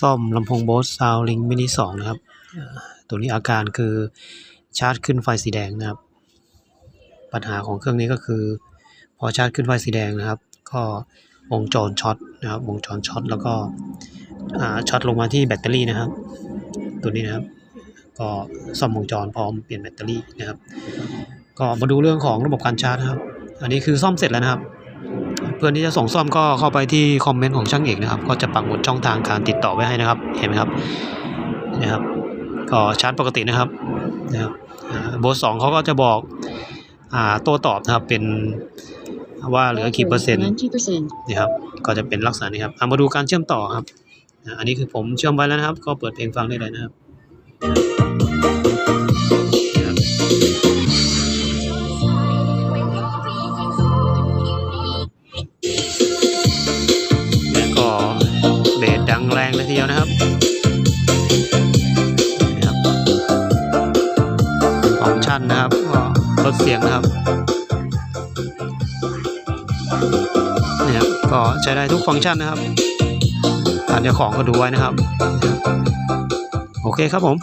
ซ่อมลำโพงโบสซาวลิงมินิสองนะครับ ตัวนี้อาการคือชาร์จขึ้นไฟสีแดงนะครับ ปัญหาของเครื่องนี้ก็คือ พอชาร์จขึ้นไฟสีแดงนะครับ ก็วงจรช็อตนะครับ วงจรช็อตแล้วก็ช็อตลงมาที่แบตเตอรี่นะครับ ตัวนี้นะครับ ก็ซ่อมวงจรพร้อมเปลี่ยนแบตเตอรี่นะครับ ก็มาดูเรื่องของระบบการชาร์จนะครับ อันนี้คือซ่อมเสร็จแล้วนะครับ พื่อนที่จะส่งซ่อมก็เข้าไปที่คอมเมนต์ของช่างเอกนะครับ ก็จะปักหมุดช่องทางการติดต่อไว้ให้นะครับ เห็นไหมครับนะครับ ก็ชาร์จปกตินะครับนะครับโบสสองเขาก็จะบอกอ่าโต้ตอบนะครับเป็นว่าเหลือกี่เปอร์เซ็นต์นี่ครับก็จะเป็นลักษณะนี้ครับเอามาดูการเชื่อมต่อครับ อันนี้คือผมเชื่อมไว้แล้วนะครับ ก็เปิดเพลงฟังได้เลยนะครับนะครับ ดังแรงเลยทีเดียวนะครับนี่ครับฟังก์ชันนะครับก็ลดเสียงนะครับเนี่ยก็ใช้ได้ทุกฟังก์ชันนะครับการเจ้าของก็ดูไว้นะครับ โอเคครับผม